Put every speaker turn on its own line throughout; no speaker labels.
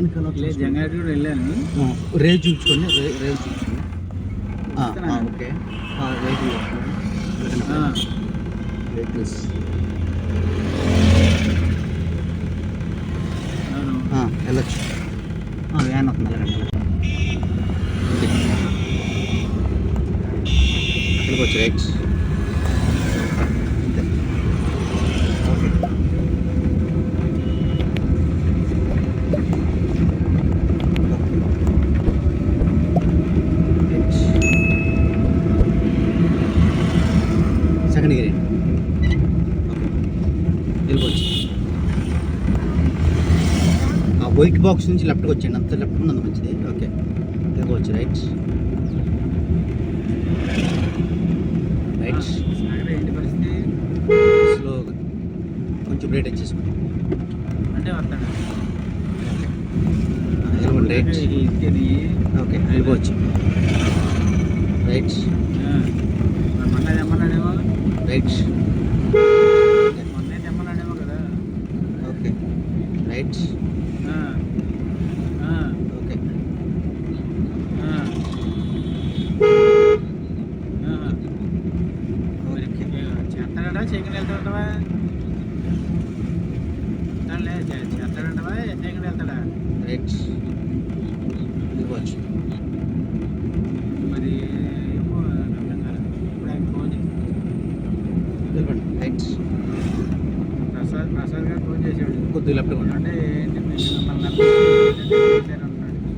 వెనకాల
లేదు జంగారెడ్డి కూడా వెళ్ళాను.
రేజ్ చూపించుకోండి రే రేజ్ చూపించుకోండి ఓకే. వెహికల్స్ వెళ్ళొచ్చు. వ్యాన్ వస్తుంది. వచ్చి రైట్ అంతే ఓకే గేర్ ఓకే వెళ్ళిపోవచ్చు ఆ వైట్ బాక్స్ నుంచి లెఫ్ట్కి వచ్చేయండి. అంత లెఫ్ట్ ఉన్నది మంచిది. ఓకే వెళ్ళిపోవచ్చు రైట్ రైట్ స్లోగా కొంచెం బ్రేక్ వచ్చేసుకోండి.
అంటే
వెళ్ళిపోండి రైట్ ఓకే వెళ్ళిపోవచ్చు right right okay right okay
చేస్తాడా చేయకుండా వెళ్తాడంటవా లే చేస్తాడంటవా చేయకుండా వెళ్తాడా
రైట్ వెళ్ళిపోవచ్చు రైట్
ప్రసాద్ ప్రసాద్ గారు ఫోన్ చేసాడు
కొద్దిగా లెఫ్ట్
అంటే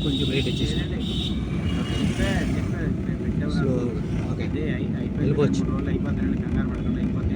కొంచెం బ్రేక్ వచ్చేసి
ఏంటంటే చెప్పా చెప్పా నేను